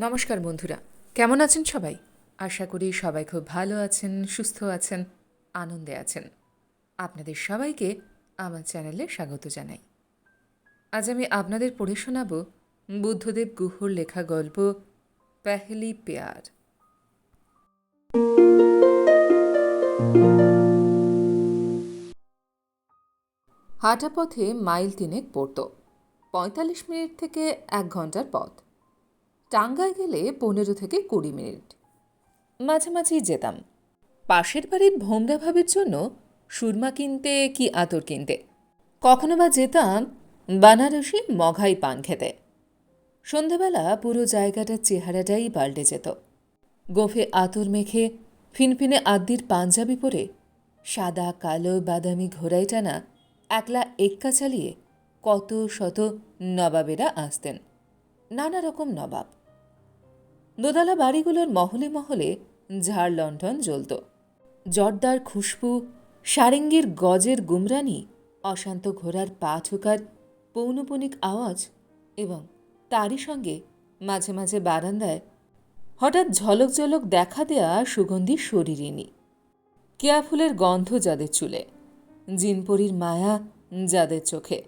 নমস্কার বন্ধুরা। কেমন আছেন সবাই? আশা করি সবাই খুব ভালো আছেন, সুস্থ আছেন, আনন্দে আছেন। আপনাদের সবাইকে আমার চ্যানেলে স্বাগত জানাই। আজ আমি আপনাদের পড়ে শোনাব বুদ্ধদেব গুহর লেখা গল্প, পেহলি পেয়ার। হাঁটা পথে মাইল তিনেক পড়তো। পঁয়তাল্লিশ মিনিট থেকে এক ঘণ্টার পথ। টাঙ্গায় গেলে পনেরো থেকে কুড়ি মিনিট। মাঝে মাঝেই যেতাম। পাশের বাড়ির ভোমরা ভাবের জন্য সুরমা কিনতে কি আতর কিনতে। কখনো বা যেতাম বানারসি মঘাই পান খেতে। সন্ধেবেলা পুরো জায়গাটার চেহারাটাই পাল্টে যেত। গোফে আতর মেখে ফিনফিনে আদ্যির পাঞ্জাবি পরে সাদা, কালো, বাদামি ঘোড়াই টানা একলা এক্কা চালিয়ে কত শত নবাবেরা আসতেন। নানা রকম নবাব। দোতলা বাড়িগুলোর মহলে মহলে ঝাড় লণ্ঠন জ্বলত। জর্দার খুশবু, সারেঙ্গির গজের গুমরানি, অশান্ত ঘোড়ার পা ঠোকার পৌনপনিক আওয়াজ এবং তারই সঙ্গে মাঝে মাঝে বারান্দায় হঠাৎ ঝলক ঝলক দেখা দেয়া সুগন্ধি শরীরিনী কেয়া ফুলের গন্ধ যাদের চুলে, জিনপরির মায়া যাদের চোখে।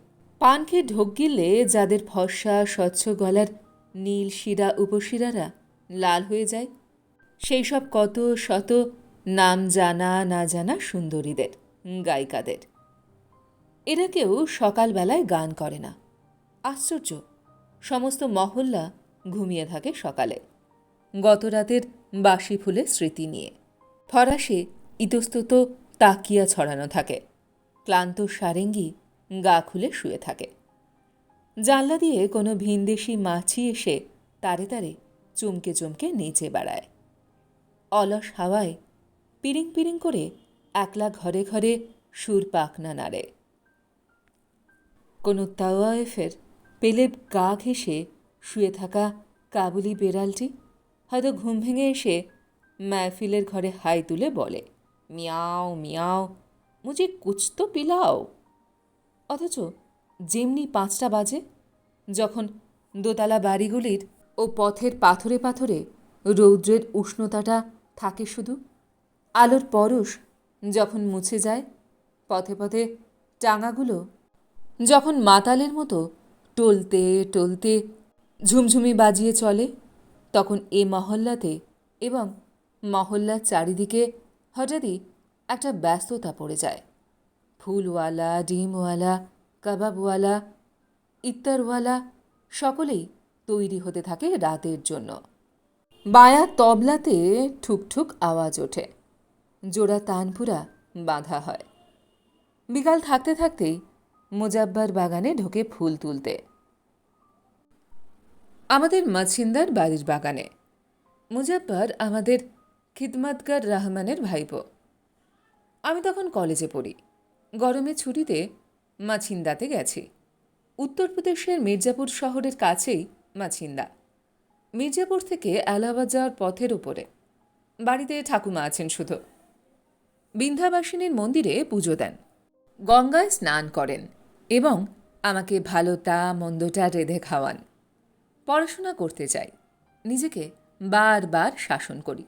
পান খেয়ে ঢোক গিললে যাদের ফর্সা, স্বচ্ছ গলার নীল শিরা উপশিরারা লাল হয়ে যায়। সেই সব কত শত নাম জানা, না জানা সুন্দরীদের, গায়িকাদের। এরা কেউ সকালবেলায় গান করে না। আশ্চর্য, সমস্ত মহল্লা ঘুমিয়ে থাকে সকালে। গত রাতের বাসি ফুলের স্মৃতি নিয়ে। ফরাসে ইতস্তত তাকিয়া ছড়ানো থাকে। ক্লান্ত সারেঙ্গি গা খুলে শুয়ে থাকে। জানলা দিয়ে কোনো ভিনদেশি মাছি এসে তারে তারে চমকে চমকে নিচে বেড়ায়। অলস হাওয়ায় পিরিং পিরিং করে একলা ঘরে ঘরে সুর পাখনা নাড়ে। কোনো তাওয়ায়েফের পেলেব গা ঘেঁষে শুয়ে থাকা কাবুলি বেড়ালটি হয়তো ঘুম ভেঙে এসে মাহফিলের ঘরে হাই তুলে বলে, মিয়াও মিয়াও, মুঝে কুচ তো পিলাও? অথচ যেমনি পাঁচটা বাজে, যখন দোতলা বাড়িগুলির ও পথের পাথরে পাথরে রৌদ্রের উষ্ণতাটা থাকে শুধু। আলোর পরশ যখন মুছে যায়, পথে পথে টাঙাগুলো যখন মাতালের মতো টলতে টলতে ঝুমঝুমি বাজিয়ে চলে, তখন এ মহল্লাতে এবং মহল্লার চারিদিকে হঠাৎই একটা ব্যস্ততা পড়ে যায়। ফুলওয়ালা, ডিমওয়ালা, কাবাবওয়ালা, ইত্তারওয়ালা, সকলেই তৈরি হতে থাকে রাতের জন্য। বায়া তবলাতে ঠুকঠুক আওয়াজ ওঠে। জোড়া তানপুরা বাঁধা হয়। বিকাল থাকতে থাকতেই মোজাব্বার বাগানে ঢোকে ফুল তুলতে। আমাদের মাছিন্দার বাড়ির বাগানে। মুজাব্বার আমাদের খিদমতগার রহমানের ভাইপো। আমি তখন কলেজে পড়ি। গরমে ছুটিতে মাছিন্দাতে গেছি। উত্তরপ্রদেশের মির্জাপুর শহরের কাছেই মাছিন্দা। মির্জাপুর থেকে এলাহাবাদ যাওয়ার পথের উপরে। বাড়িতে ঠাকুমা আছেন শুধু। বিন্ধ্যাবাসিনীর মন্দিরে পুজো দেন। গঙ্গায় স্নান করেন এবং আমাকে ভালোটা মন্দটা রেঁধে খাওয়ান। পড়াশোনা করতে চাই নিজেকে বারবার শাসন করি।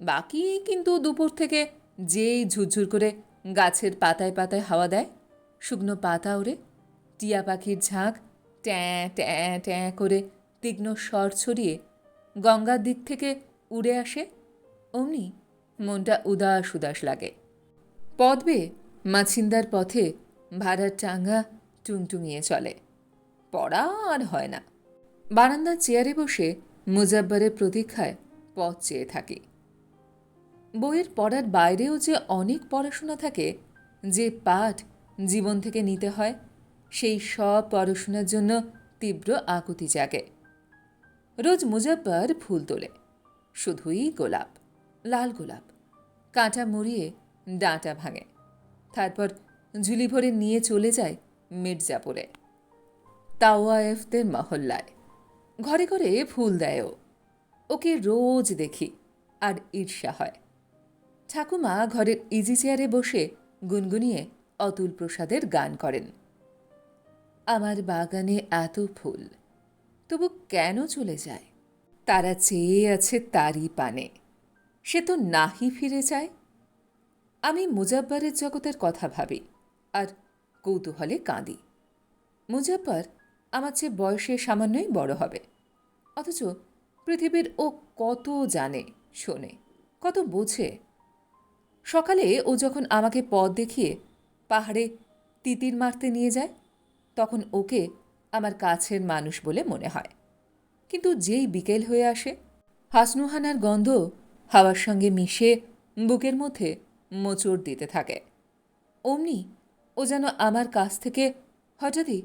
বাকি কিন্তু দুপুর থেকে যেই ঝুরঝুর করে গাছের পাতায় পাতায় হাওয়া দেয়, শুকনো পাতা ওড়ে, টিয়া পাখির ঝাঁক ট্যাঁ ট্যাঁ ট্যাঁ করে তীক্ষ্ণ স্বর ছড়িয়ে গঙ্গার দিক থেকে উড়ে আসে অমনি মনটা উদাস উদাস লাগে। পথ বেয়ে মাছিন্দার পথে ভাড়ার টাঙ্গা টুংটুঙিয়ে চলে। পড়া আর হয় না। বারান্দার চেয়ারে বসে মুজাব্বারের প্রতীক্ষায় পথ চেয়ে থাকি। বইয়ের পড়ার বাইরেও যে অনেক পড়াশোনা থাকে, যে পাঠ জীবন থেকে নিতে হয় সেই সব পড়াশোনার জন্য তীব্র আকুতি জাগে। রোজ মুজাব্বার ফুল তোলে। শুধুই গোলাপ, লাল গোলাপ। কাঁটা মুড়িয়ে ডাঁটা ভাঙে। তারপর ঝুলি ভরে নিয়ে চলে যায় মির্জাপুরে। তাওয়ায়েফদের মহল্লায়। ঘরে ঘরে ফুল দেয়ও। ওকে রোজ দেখি আর ঈর্ষা হয়। ঠাকুমা ঘরের ইজি চেয়ারে বসে গুনগুনিয়ে অতুল প্রসাদের গান করেন। আমার বাগানে এত ফুল, তবু কেন চলে যায়? তারা চেয়ে আছে তারই পানে, সে তো নাহি ফিরে যায়। আমি মুজাব্বারের জগতের কথা ভাবি, আর কৌতূহলে কাঁদি। মুজাব্বার আমার চেয়ে বয়সে সামান্যই বড় হবে, অথচ পৃথিবীর ও কত জানে, শোনে, কত বোঝে। সকালে ও যখন আমাকে পথ দেখিয়ে পাহাড়ে তিতির মারতে নিয়ে যায় তখন ওকে আমার কাছের মানুষ বলে মনে হয়। কিন্তু যেই বিকেল হয়ে আসে, হাসনুহানার গন্ধ হাওয়ার সঙ্গে মিশে বুকের মধ্যে মোচড় দিতে থাকে। অমনি ও যেন আমার কাছ থেকে হঠাৎই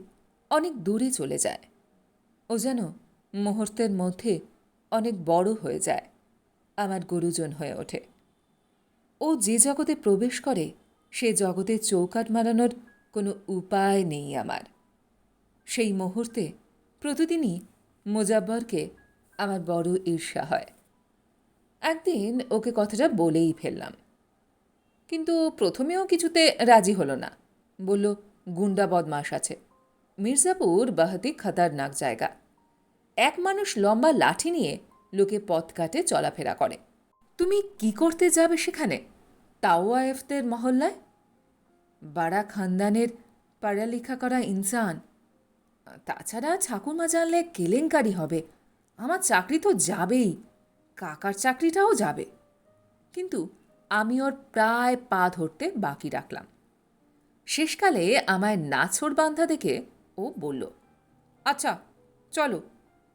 অনেক দূরে চলে যায়। ও যেন মুহূর্তের মধ্যে অনেক বড় হয়ে যায়, আমার গুরুজন হয়ে ওঠে। ও যে জগতে প্রবেশ করে, সে জগতে চৌকাট মারানোর কোনো উপায় নেই আমার। সেই মুহূর্তে প্রতিদিনই মোজাব্বরকে আমার বড় ঈর্ষা হয়। একদিন ওকে কথাটা বলেই ফেললাম। কিন্তু প্রথমেও কিছুতে রাজি হলো না। বলল, গুন্ডা বদমাস আছে। মির্জাপুর বাহাতি খতারনাক জায়গা। এক মানুষ লম্বা লাঠি নিয়ে লোকে পথ কাটে, চলাফেরা করে। তুমি কি করতে যাবে সেখানে? তাওয়ায়েফদের মহল্লায়? বাড়া খানদানের পড়ালেখা করা ইনসান। তাছাড়া ঠাকুমা জানলে কেলেঙ্কারি হবে। আমার চাকরি তো যাবেই, কাকার চাকরিটাও যাবে। কিন্তু আমি ওর প্রায় পা ধরতে বাকি রাখলাম। শেষকালে আমায় নাছর বান্ধা দেখে ও বলল আচ্ছা চলো,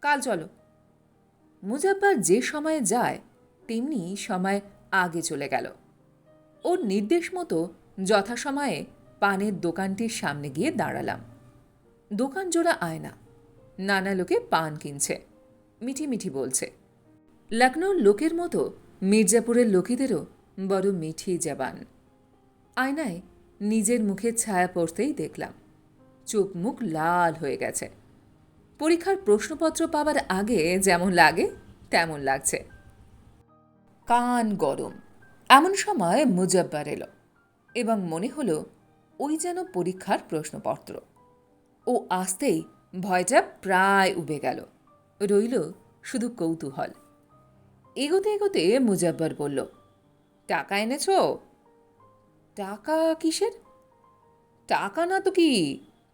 কাল চলো। মুজাব্বার যে সময়ে যায়, তেমনি সময় আগে চলে গেল। ওর নির্দেশ মতো যথাসময়ে পানের দোকানটির সামনে গিয়ে দাঁড়ালাম। দোকান জোড়া আয়না। নানা লোকে পান কিনছে। মিঠি মিঠি বলছে। লখনৌর লোকের মতো মির্জাপুরের লোকেদেরও বড় মিঠি জবান। আয়নায় নিজের মুখে ছায়া পড়তেই দেখলাম। চোখ মুখ লাল হয়ে গেছে। পরীক্ষার প্রশ্নপত্র পাবার আগে যেমন লাগে, তেমন লাগছে। কান গরম। এমন সময় মুজব্বার এলো এবং মনে হলো, ওই যেন পরীক্ষার প্রশ্নপত্র। ও আসতেই ভয়টা প্রায় উবে গেল। রইল শুধু কৌতূহল। এগোতে এগোতে মুজব্বর বলল, টাকা এনেছ? টাকা কিসের? টাকা না তো কি?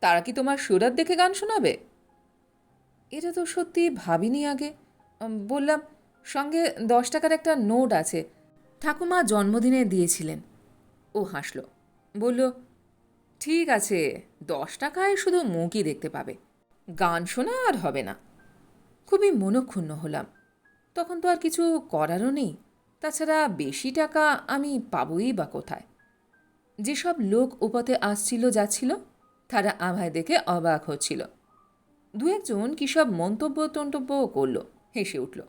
তারা কি তোমার সুরাত দেখে গান শোনাবে? এটা তো সত্যি ভাবিনি আগে। বললাম, সঙ্গে দশ টাকার একটা নোট আছে। ঠাকুমা জন্মদিনে দিয়েছিলেন। ও হাসল, বলল ঠিক আছে, দশ টাকায় শুধু মুখই দেখতে পাবে। গান শোনা আর হবে না। খুবই মনক্ষুণ্ণ হলাম। তখন তো আর কিছু করারও নেই। তাছাড়া বেশি টাকা আমি পাবই বা কোথায়। যেসব লোক উপথে আসছিল যাচ্ছিল, তারা আমায় দেখে অবাক হচ্ছিল। দু একজন কী সব মন্তব্য টন্তব্যও করল, হেসে উঠল।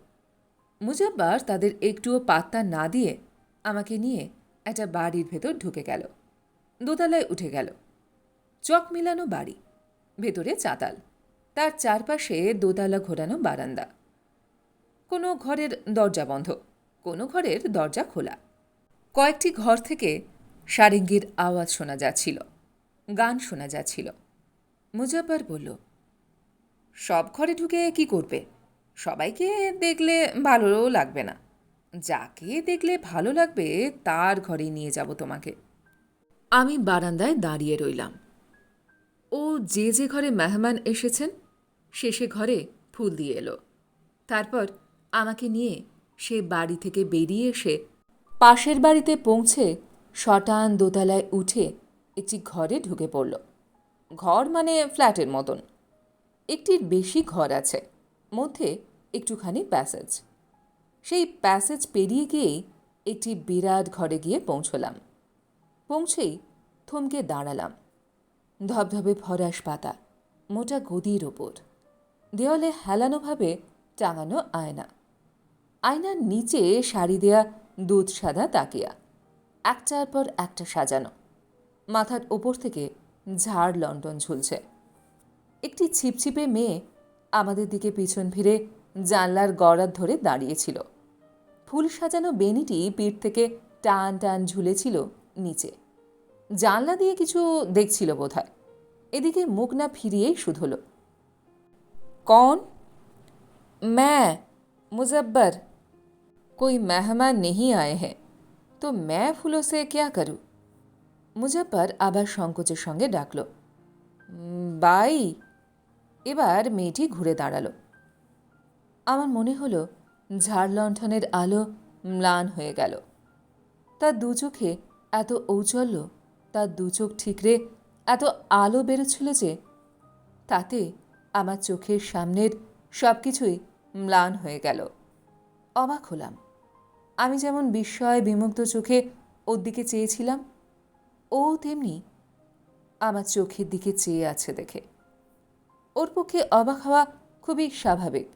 মুজাব্বার তাদের একটুও পাত্তা না দিয়ে আমাকে নিয়ে একটা বাড়ির ভেতর ঢুকে গেল। দোতলায় উঠে গেল। চক মিলানো বাড়ি, ভেতরে চাতাল। তার চারপাশে দোতলা ঘোরানো বারান্দা। কোনো ঘরের দরজা বন্ধ, কোনো ঘরের দরজা খোলা। কয়েকটি ঘর থেকে সারেঙ্গির আওয়াজ শোনা যাচ্ছিল, গান শোনা যাচ্ছিল। মুজাব্বার বলল, সব ঘরে ঢুকে কি করবে? সবাইকে দেখলে ভালোও লাগবে না। যাকে দেখলে ভালো লাগবে, তার ঘরে নিয়ে যাব তোমাকে। আমি বারান্দায় দাঁড়িয়ে রইলাম। ও যে যে ঘরে মেহমান এসেছেন, সে সে ঘরে ফুল দিয়ে এলো। তারপর আমাকে নিয়ে সে বাড়ি থেকে বেরিয়ে এসে পাশের বাড়িতে পৌঁছে শটান দোতলায় উঠে একটি ঘরে ঢুকে পড়ল। ঘর মানে ফ্ল্যাটের মতন। একটির বেশি ঘর আছে, মধ্যে একটুখানি প্যাসেজ। সেই প্যাসেজ পেরিয়ে গিয়েই একটি বিরাট ঘরে গিয়ে পৌঁছলাম। পৌঁছেই থমকে দাঁড়ালাম। ধবধবে ফরাস পাতা, মোটা গদির ওপর। দেওয়ালে হেলানোভাবে টাঙানো আয়না। আয়নার নিচে শাড়ি দেয়া দুধ সাদা তাকিয়া। একটার পর একটা সাজানো। মাথার ওপর থেকে ঝাড় লন্ডন ঝুলছে। একটি ছিপছিপে মেয়ে আমাদের দিকে পিছন ফিরে জানলার গড়ার ধরে দাঁড়িয়েছিল। ফুল সাজানো বেনিটি পিঠ থেকে টান টান ঝুলেছিল নিচে। জানলা দিয়ে কিছু দেখছিল বোধহয় এদিকে মুখ না ফিরিয়েই শুধল কন ম্যা मुजब्बर कोई मेहमान नहीं आए हैं तो मैं फूलों से क्या करूं মুজাব্বার আবার সংকোচের সঙ্গে ডাকল "উম, বাই এবার মেয়েটি ঘুরে দাঁড়ালো আমার মনে হলো ঝাড় লণ্ঠনের আলো ম্লান হয়ে গেল তার দু চোখে এত ঔজ্জ্বল্য তার দু চোখ ঠিকরে এত আলো বেরোচ্ছিল যে, তাতে আমার চোখের সামনের সব কিছুই ম্লান হয়ে গেল। অবাক হলাম। আমি যেমন বিস্ময় বিমুগ্ধ চোখে ওর দিকে চেয়েছিলাম, ও তেমনি আমার চোখের দিকে চেয়ে আছে দেখে। ওর পক্ষে অবাক হওয়া খুবই স্বাভাবিক।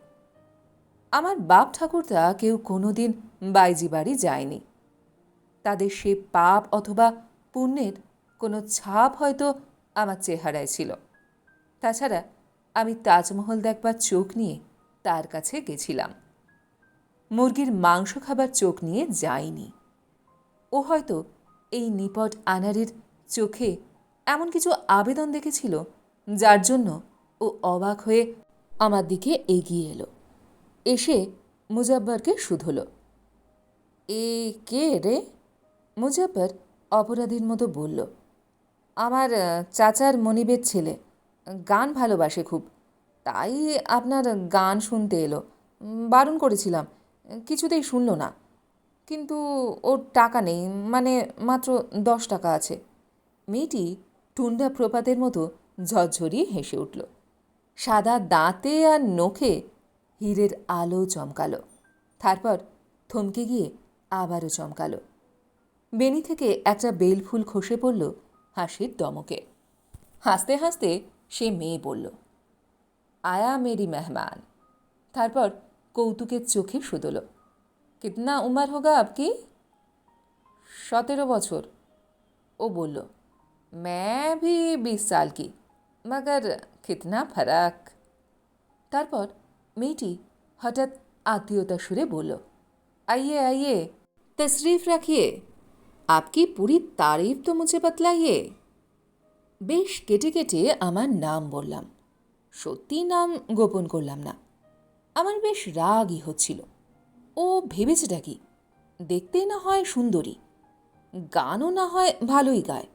আমার বাপ ঠাকুরদা কেউ কোনোদিন বাইজি বাড়ি যায়নি। তাদের সে পাপ অথবা পুণ্যের কোনো ছাপ হয়তো আমার চেহারায় ছিল। তাছাড়া আমি তাজমহল দেখবার চোখ নিয়ে তার কাছে গেছিলাম। মুরগির মাংস খাবার চোখ নিয়ে যায়নি ও হয়তো এই নিপট আনারের চোখে এমন কিছু আবেদন দেখেছিল, যার জন্য ও অবাক হয়ে আমার দিকে এগিয়ে এলো। এসে মুজাব্বারকে শুধল। এ কে রে? মুজাব্বার অপরাধীর মতো বলল। আমার চাচার মনিবের ছেলে। গান ভালোবাসে খুব। তাই আপনার গান শুনতে এলো। বারণ করেছিলাম। কিছুতেই শুনল না। কিন্তু ওর টাকা নেই। মানে মাত্র দশ টাকা আছে। মেয়েটি টুন্ডা প্রপাতের মতো ঝরঝরিয়ে হেসে উঠল। সাদা দাঁতে আর নখে হীরের আলো চমকালো। তারপর থমকে গিয়ে আবারও চমকালো। বেনি থেকে একটা বেলফুল খসে পড়ল হাসির দমকে হাসতে হাসতে সে মেয়ে বলল আয়া মেরি মেহমান তারপর কৌতুকের চোখে শুধল কিতনা উমার হোগা আপকি সতেরো বছর ও বলল मैं भी बीस साल की मगर कितना फर्क তারপর মেয়েটি হঠাৎ আত্মীয়তা সুরে বলল आइए आइए तशरीफ रखिए আপকি পুরীর তারিফ তো মুছে বতলাইয়ে বেশ কেটে কেটে আমার নাম বললাম সত্যি নাম গোপন করলাম না আমার বেশ রাগই হচ্ছিল ও ভেবেছেটা কি দেখতেই না হয় সুন্দরী গানও না হয় ভালোই গায়।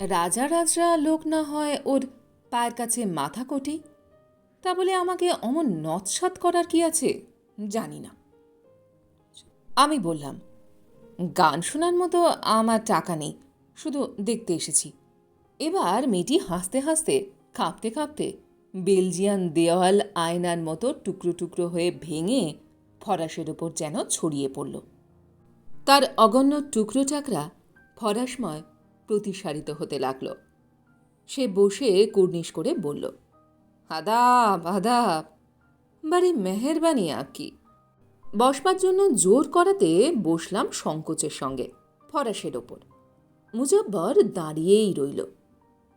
রাজা রাজরা লোক না হয় ওর পায়ের কাছে মাথা কটি। তা বলে আমাকে অমন নৎসাত করার কি আছে? জানি না। আমি বললাম গান শোনার মতো আমার টাকা নেই। শুধু দেখতে এসেছি। এবার মেয়েটি হাসতে হাসতে, কাঁপতে কাঁপতে বেলজিয়ান দেওয়াল আয়নার মতো টুকরো টুকরো হয়ে ভেঙে ফরাসের ওপর যেন ছড়িয়ে পড়ল। তার অগণ্য টুকরো টাকরা ফরাসময় প্রতিসারিত হতে লাগল। সে বসে কুর্নিশ করে বলল, আদাব আদাব, বাড়ি মেহেরবানি আপকি বসবার জন্য জোর করাতে বসলাম সংকোচের সঙ্গে ফরাসের ওপর মুজব্বর দাঁড়িয়েই রইল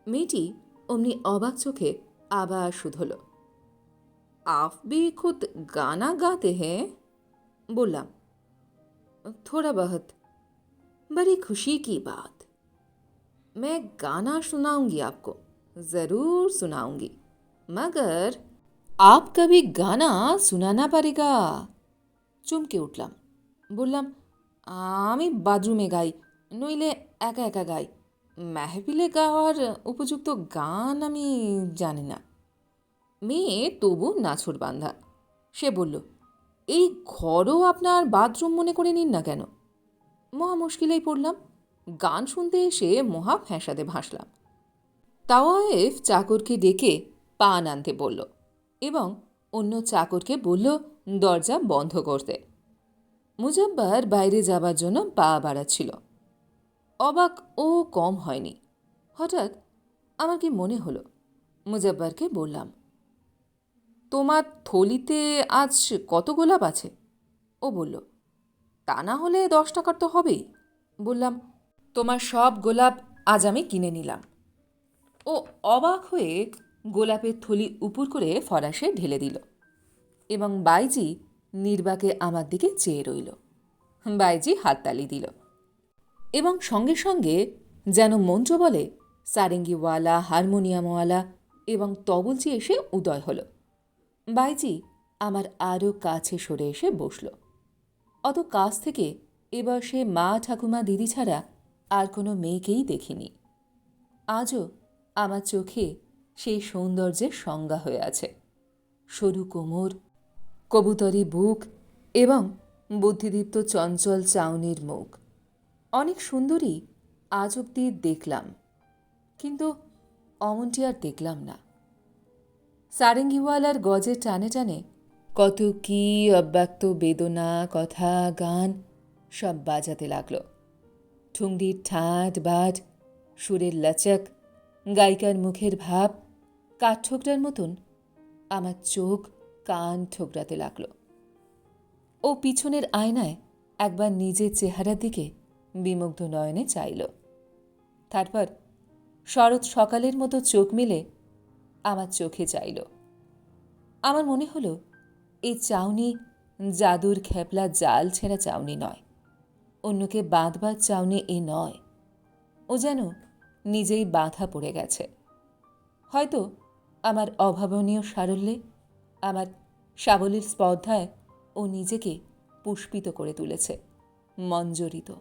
মেয়েটি অমনি অবাক চোখে আবার শুধল আফ भी खुद गाना गाते हैं বললাম थोड़ा बहुत बड़ी खुशी की बात मैं गाना सुनाऊंगी आपको ज़रूर सुनाऊंगी मगर आप कभी गाना सुनाना पड़ेगा চমকে উঠলাম। বললাম, আমি বাথরুমে গাই, নইলে একা একা গাই। মেহফিলে গাওয়ার উপযুক্ত গান আমি জানি না। মেয়ে তবু নাছর বান্ধা। সে বলল, এই ঘরও আপনার বাথরুম মনে করে নিন না কেন? মহা মুশকিলেই পড়লাম। গান শুনতে এসে মহা ফ্যাঁসাদে ভাসলাম। তাওয়ায়েফ চাকরকে ডেকে পান আনতে বলল এবং অন্য চাকরকে বলল দরজা বন্ধ করতে। মুজাব্বার বাইরে যাবার জন্য পা বাড়াচ্ছিল। অবাক ও কম হয়নি। হঠাৎ আমার কি মনে হলো? মুজাব্বারকে বললাম, তোমার থলিতে আজ কত গোলাপ আছে? ও বলল, তা না হলে দশ টাকার তো হবেই। বললাম, তোমার সব গোলাপ আজ আমি কিনে নিলাম। ও অবাক হয়ে গোলাপের থলি উপুর করে ফরাসে ঢেলে দিল। এবং বাইজি নির্বাকে আমার দিকে চেয়ে রইল। বাইজি হাততালি দিল। এবং সঙ্গে সঙ্গে যেন মন্ত্র বলে, সারেঙ্গিওয়ালা, হারমোনিয়ামওয়ালা এবং তবলচি এসে উদয় হলো। বাইজি আমার আরও কাছে সরে এসে বসল। অত কাছ থেকে এবার সে মা ঠাকুমা দিদি ছাড়া আর কোনো মেয়েকেই দেখিনি। আজও আমার চোখে সেই সৌন্দর্যের সংজ্ঞা হয়ে আছে। সরু কোমর কবুতরি বুক এবং বুদ্ধিদীপ্ত চঞ্চল চাউনির মুখ। অনেক সুন্দরী আজ অব্দি দেখলাম, কিন্তু অমনটি আর দেখলাম না। সারেঙ্গিওয়ালার গজের টানে টানে কত কি অব্যক্ত বেদনা, কথা, গান সব বাজাতে লাগল। ঠুংরির ঠাট বাট, সুরের লচক, গায়িকার মুখের ভাব, কাঠঠোকরার মতন আমার চোখ কান ঠোকরাতে লাগল। ও পিছনের আয়নায় একবার নিজের চেহারার দিকে বিমুগ্ধ নয়নে চাইল। তারপর শরৎ সকালের মতো চোখ মিলে আমার চোখে চাইল। আমার মনে হলো, এই চাউনি জাদুর খেপলা জাল ছেঁড়া চাউনি নয়। অন্যকে বাঁধবার চাউনি এ নয়। ও যেন নিজেই বাঁধা পড়ে গেছে। হয়তো আমার অভাবনীয় সারল্যে আমার সাবলীল স্পর্ধায় ও নিজেকে পুষ্পিত করে তুলেছে, মঞ্জরিত।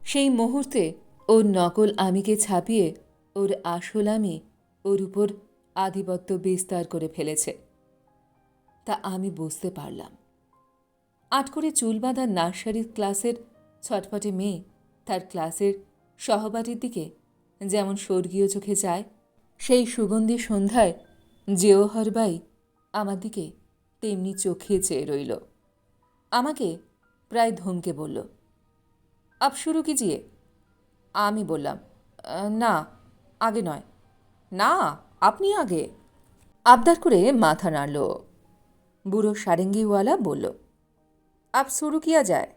সেই মুহূর্তে ওর নকল আমিকে ছাপিয়ে ওর আসল আমি ওর উপর আধিপত্য বিস্তার করে ফেলেছে। তা আমি বুঝতে পারলাম। আট করে চুল বাঁধা নার্সারির ক্লাসের ছটফটে মেয়ে তার ক্লাসের সহপাঠীর দিকে যেমন স্বর্গীয় চোখে যায়, সেই সুগন্ধি সন্ধ্যায় জেওহরবাই আমার দিকে তেমনি চোখে চেয়ে রইল। আমাকে প্রায় ধমকে বলল, আপ শুরু কিজিয়ে। আমি বললাম, না, আগে নয়। না, আপনি আগে? আবদার করে মাথা নাড়ল। বুড়ো সারেঙ্গিওয়ালা বলল, আপ শুরু কিয়া যায়?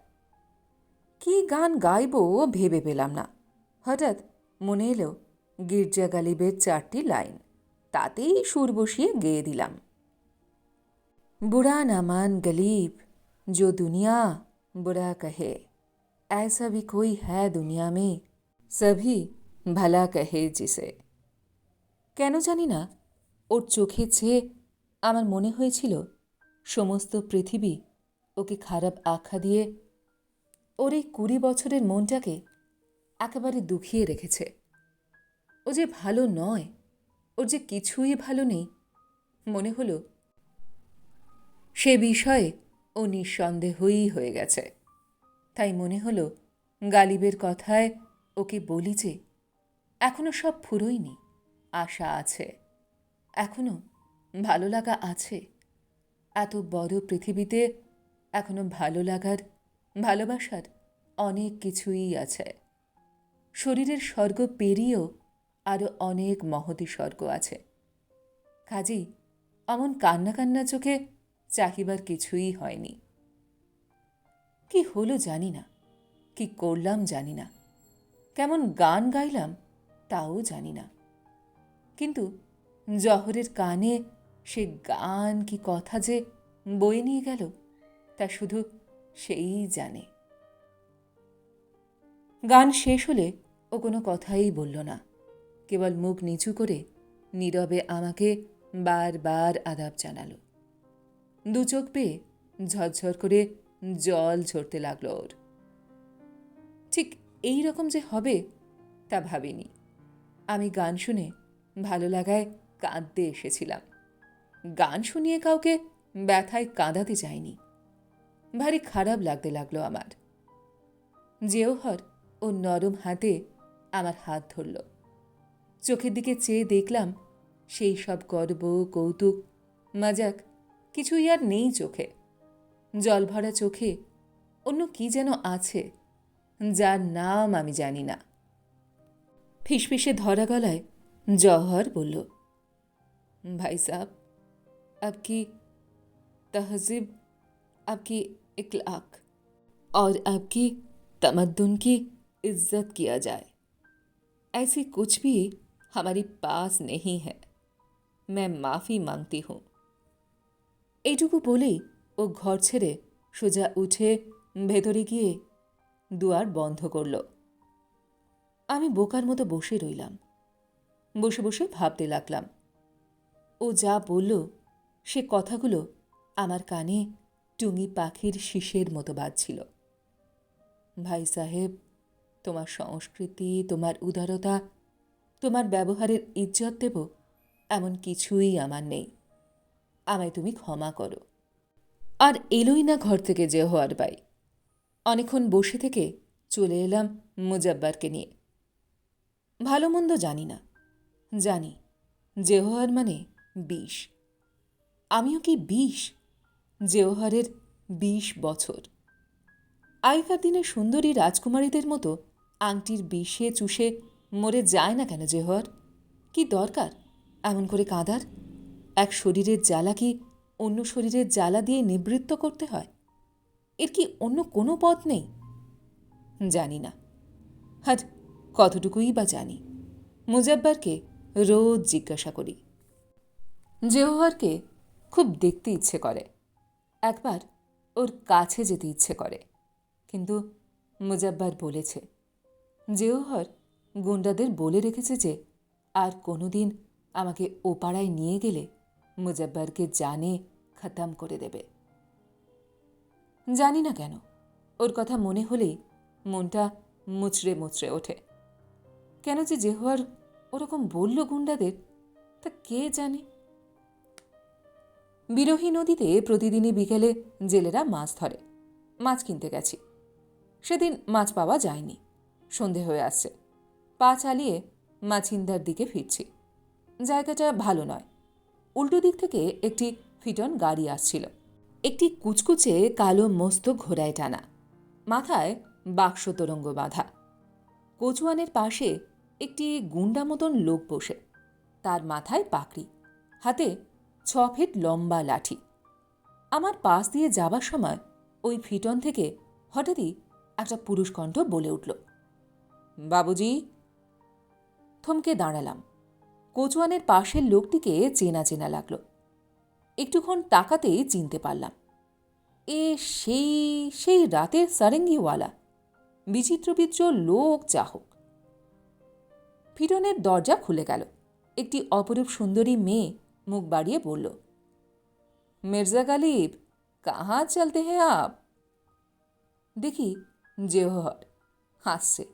কি গান গাইব ভেবে পেলাম না। হঠাৎ মনে এলো গির্জা গালিবের চারটি লাইন, তাতেই সুর বসিয়ে গেয়ে দিলাম। बुरा ना मान गलीब जो दुनिया बुरा कहे ऐसा भी कोई है दुनिया में सभी भला कहे जिसे কেন জানি না ওর চোখে চেয়ে আমার মনে হয়েছিল সমস্ত পৃথিবী ওকে খারাপ আখ্যা দিয়ে ওর এই কুড়ি বছরের মনটাকে একেবারে দুখিয়ে রেখেছে ও যে ভালো নয় ওর যে কিছুই ভালো নেই মনে হলো সে বিষয়ে ও নিঃসন্দেহই হয়ে গেছে। তাই মনে হলো গালিবের কথায় ওকে বলি যে, এখনও সব ফুরোয়নি, আশা আছে, এখনও ভালো লাগা আছে, এত বড় পৃথিবীতে এখনও ভালো লাগার, ভালোবাসার অনেক কিছুই আছে। শরীরের স্বর্গ পেরিয়েও আরও অনেক মহতি স্বর্গ আছে। কাজেই অমন কান্না কান্না চোখে চাহিবার কিছুই হয়নি। কি হলো জানি না, কি করলাম জানি না, কেমন গান গাইলাম তাও জানি না। কিন্তু জহরের কানে সে গান কি কথা যে বয়ে নিয়ে গেল, তা শুধু সেই জানে। গান শেষ হলে ও কোনো কথাই বলল না, কেবল মুখ নিচু করে নীরবে আমাকে বারবার আদাব জানালো। দু চোখ পেয়ে ঝরঝর করে জল ঝরতে লাগল ওর। ঠিক এই রকম যে হবে, তা ভাবিনি। আমি গান শুনে ভালো লাগায় কাঁদতে এসেছিলাম। গান শুনিয়ে কাউকে ব্যথায় কাঁদাতে চাইনি। ভারী খারাপ লাগতে লাগল আমার। জেওহর ও নরম হাতে আমার হাত ধরল। চোখের দিকে চেয়ে দেখলাম সেই সব গর্ব, কৌতুক, মজাক কিছুই আর নেই চোখে জলভরা চোখে অন্য কি যেন আছে যার নাম আমি জানি না ফিসফিসে ধরা গলায় জওহর বলল ভাই সাহব आपकी तहजीब आपकी इखलाक और आपकी तमद्दुन की इज्जत किया जाए ऐसी कुछ भी हमारे पास नहीं है मैं माफ़ी मांगती हूँ এইটুকু বলেই ও ঘর ছেড়ে সোজা উঠে ভেতরে গিয়ে দুয়ার বন্ধ করল। আমি বোকার মতো বসে রইলাম। বসে বসে ভাবতে লাগলাম। ও যা বলল, সে কথাগুলো আমার কানে টুঙি পাখির শীষের মতো বাজছিল। ভাই সাহেব, তোমার সংস্কৃতি, তোমার উদারতা, তোমার ব্যবহারের ইজ্জত দেব এমন কিছুই আমার নেই। আমায় তুমি ক্ষমা করো। আর এলোই না ঘর থেকে যে হওয়ার বাই। অনেকক্ষণ বসে থেকে চলে এলাম মুজাব্বারকে নিয়ে। ভালো মন্দ জানি না। জানি জেহোয়ার মানে বিষ। আমিও কি বিষ? জেওহারের বিশ বছর। আগেকার দিনে সুন্দরী রাজকুমারীদের মতো আংটির বিষে চুষে মরে যায় না কেন জেহর কি দরকার? এমন করে কাঁদার? এক শরীরের জ্বালা কি অন্য শরীরের জ্বালা দিয়ে নিবৃত্ত করতে হয়? এর কি অন্য কোনো পথ নেই? জানি না। আর কতটুকুই বা জানি। মুজাব্বারকে রোজ জিজ্ঞাসা করি। জেওহারকে খুব দেখতে ইচ্ছে করে। একবার ওর কাছে যেতে ইচ্ছে করে। কিন্তু মুজাব্বার বলেছে জেওহর গুন্ডাদের বলে রেখেছে যে, আর কোনোদিন আমাকে ও পাড়ায় নিয়ে গেলে মুজাব্বারকে জানে, খতম করে দেবে। জানি না কেন, ওর কথা মনে হলেই মনটা মুচড়ে মুচড়ে ওঠে। কেন যে জেহর ওরকম বলল গুন্ডাদের, তা কে জানে? বিরোহী নদীতে প্রতিদিনই বিকেলে জেলেরা মাছ ধরে, মাছ কিনতে গেছি। সেদিন মাছ পাওয়া যায়নি, সন্ধে হয়ে আসছে। পা চালিয়ে মাছিন্দার দিকে ফিরছি। জায়গাটা ভালো নয় উল্টো দিক থেকে একটি ফিটন গাড়ি আসছিল। একটি কুচকুচে কালো মস্ত ঘোড়ায় টানা। মাথায় বাক্স তরঙ্গ বাঁধা। কচুয়ানের পাশে একটি গুন্ডা মতন লোক বসে। তার মাথায় পাকড়ি হাতে ছ ফিট লম্বা লাঠি। আমার পাশ দিয়ে যাবার সময় ওই ফিটন থেকে হঠাৎই একটা পুরুষকণ্ঠ বলে উঠল, বাবুজি, থমকে দাঁড়ালাম। কোচওয়ানের পাশের লোকটিকে চেনা চেনা লাগল। একটুক্ষণ তাকাতেই চিনতে পারলাম। এ সেই সেই রাতের সারেঙ্গিওয়ালা, বিচিত্র বিচিত্র লোক যা হোক। ফিরনের দরজা খুলে গেল। একটি অপরূপ সুন্দরী মেয়ে মুখ বাড়িয়ে বলল, মির্জা গালিব কাহা চলতে হে আপ? দেখি, জেহর, হাসছে।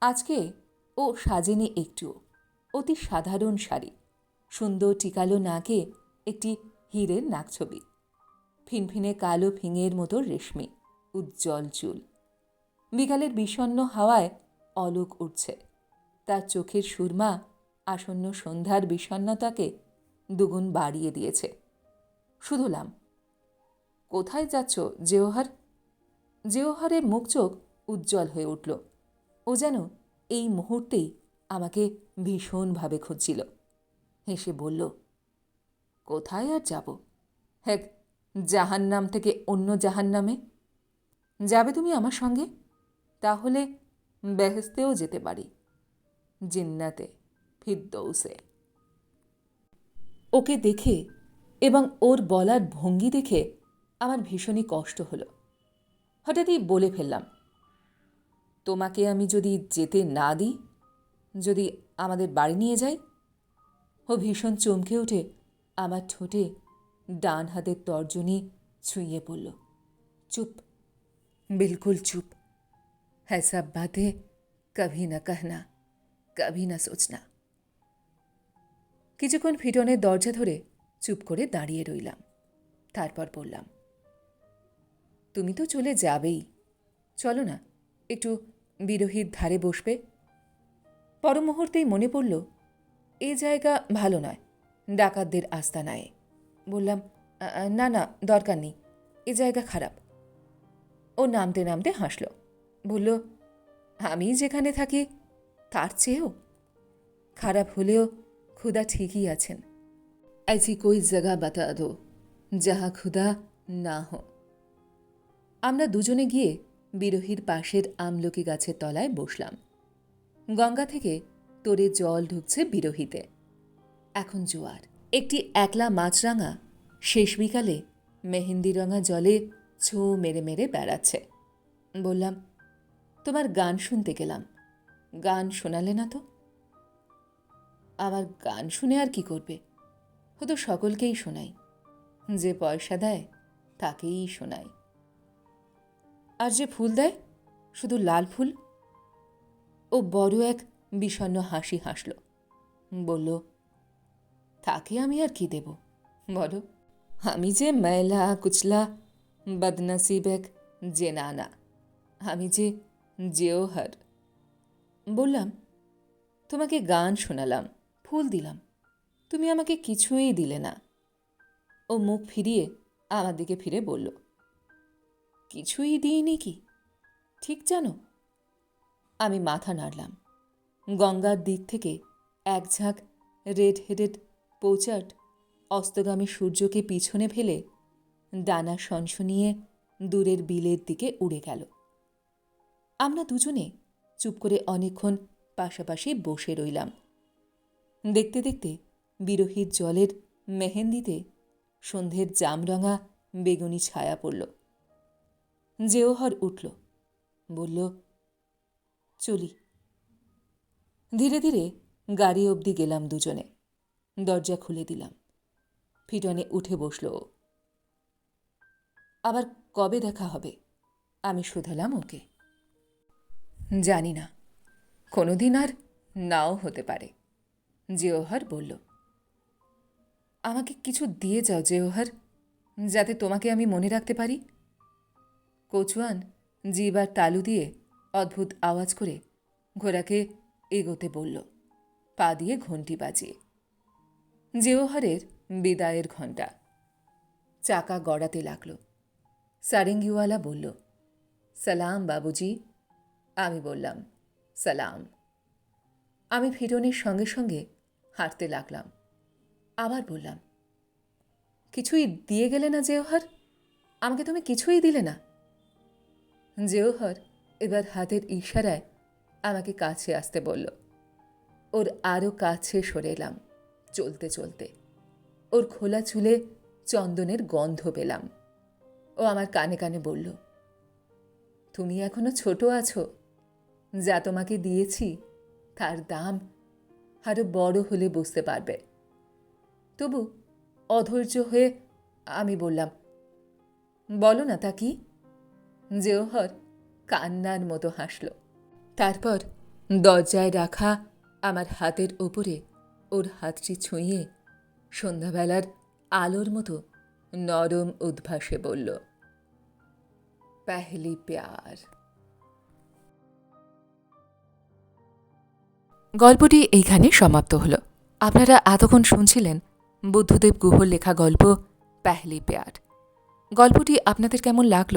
আজকে ও সাজেনি একটুও। অতি সাধারণ শাড়ি। সুন্দর টিকালো নাকে একটি হীরের নাকছবি। ফিনফিনে কালো ফিঙের মতো রেশমি, উজ্জ্বল চুল। বিকালের বিষণ্ন হাওয়ায় অলোক উঠছে। তার চোখের সুরমা আসন্ন সন্ধ্যার বিষণ্নতাকে দুগুণ বাড়িয়ে দিয়েছে। শুধুলাম কোথায় যাচ্ছ জেওহার? জেওহারের মুখ চোখ উজ্জ্বল হয়ে উঠল। ও যেন এই মুহূর্তেই আমাকে ভীষণভাবে খুঁজছিল। হেসে বলল, কোথায় আর যাব? হ্যাঁ জাহান্নাম থেকে অন্য জাহান্নামে? যাবে তুমি আমার সঙ্গে? তাহলে বেহেস্তেও যেতে পারি। জিন্নাতে ফিরদৌসে। ওকে দেখে এবং ওর বলার ভঙ্গি দেখে আমার ভীষণই কষ্ট হলো। হঠাৎই বলে ফেললাম, তোমাকে আমি যদি যেতে না দিই যদি আমাদের বাড়ি নিয়ে যায় ও ভীষণ চমকে উঠে আমার ঠোঁটে ডান হাতের তর্জনী ছুঁয়ে পড়ল। চুপ, বিলকুল চুপ। হ্যাঁ বাতে কভি না কহনা, কভি না সোচনা। কিছুক্ষণ ফিটনের দরজা ধরে চুপ করে দাঁড়িয়ে রইলাম। তারপর বললাম, তুমি তো চলে যাবেই। চলো না, একটু বিরোহীর ধারে বসবে। পর মুহূর্তেই মনে পড়ল এ জায়গা ভালো নয় ডাকাতদের আস্তানায় বললাম "আ, আ, না না দরকার নেই এ জায়গা খারাপ ও নামতে নামতে হাসল বলল আমি যেখানে থাকি তার চেয়েও খারাপ হলেও খুদা ঠিকই আছেন ऐसी कोई जगह बता दो যাহা ক্ষুধা না হো আমরা দুজনে গিয়ে বিরোহীর পাশের আমলকি গাছের তলায় বসলাম গঙ্গা থেকে তোরে জল ঢুকছে বিরোহীতে। এখন জোয়ার। একটি একলা মাছরাঙা শেষ বিকালে মেহেন্দি রঙা জলে ছো মেরে মেরে বেড়াচ্ছে। বললাম, তোমার গান শুনতে গেলাম। গান শোনালে না তো? আমার গান শুনে আর কি করবে? ও তো সকলকেই শোনাই যে পয়সা দেয়, তাকেই শোনাই আর যে ফুল দেয়, শুধু লাল ফুল? ও বড় এক বিষণ্ণ হাসি হাসল। বলল, তাকে আমি আর কি দেব? বলো, আমি যে মেলা, কুচলা, বদনসিব এক যে জেনানা, আমি যে জেওহর। বললাম, তোমাকে গান শোনালাম, ফুল দিলাম, তুমি আমাকে কিছুই দিলে না। ও মুখ ফিরিয়ে আমার দিকে ফিরে বলল, কিছুই দিইনি কি? ঠিক জানো আমি মাথা নাড়লাম। গঙ্গার দিক থেকে এক ঝাঁক রেড হেডেড পৌচাট অস্তগামী সূর্যকে পিছনে ফেলে ডানা সনসনিয়ে দূরের বিলের দিকে উড়ে গেল। আমরা দুজনে চুপ করে অনেকক্ষণ পাশাপাশি বসে রইলাম। দেখতে দেখতে বিরোহীর জলের মেহেন্দিতে সন্ধ্যের জামরঙা বেগুনি ছায়া পড়ল। জেওহর উঠল, বলল চলি। ধীরে ধীরে গাড়ি অবধি গেলাম দুজনে। দরজা খুলে দিলাম। ফিটনে উঠে বসল। আবার কবে দেখা হবে? আমি শুধালাম ওকে। জানি না। কোনোদিন আর নাও হতে পারে। জেওহর বলল, আমাকে কিছু দিয়ে যাও জেওহর, যাতে তোমাকে আমি মনে রাখতে পারি। কোচওয়ান জিব আর তালু দিয়ে অদ্ভুত আওয়াজ করে ঘোড়াকে এগোতে বলল। পা দিয়ে ঘন্টি বাজিয়ে। জেওহরের বিদায়ের ঘণ্টা। চাকা গড়াতে লাগল। সারেঙ্গিওয়ালা বলল, সালাম, বাবুজি। আমি বললাম, সালাম। আমি ফিরনের সঙ্গে সঙ্গে হাঁটতে লাগলাম। আবার বললাম, কিছুই দিয়ে গেলে না জেওহর? আমাকে তুমি কিছুই দিলে না? জেওহর এবার হাতের ইশারায় আমাকে কাছে আসতে বলল। ওর আরও কাছে সরে এলাম, চলতে চলতে। ওর খোলা চুলে চন্দনের গন্ধ পেলাম। ও আমার কানে কানে বলল, তুমি এখনও ছোট আছো। যা তোমাকে দিয়েছি, তার দাম আরও বড় হলে বুঝতে পারবে। তবু অধৈর্য হয়ে আমি বললাম, বলো না তা কি? জেওহর কান্নার মতো হাসল। তারপর দরজায় রাখা আমার হাতের ওপরে ওর হাতটি ছুঁয়ে সন্ধ্যাবেলার আলোর মতো নরম উদ্ভাসে বলল, পেহলি প্যার। গল্পটি এইখানে সমাপ্ত হলো। আপনারা এতক্ষণ শুনছিলেন বুদ্ধদেব গুহর লেখা গল্প, পেহলি পেয়ার। গল্পটি আপনাদের কেমন লাগল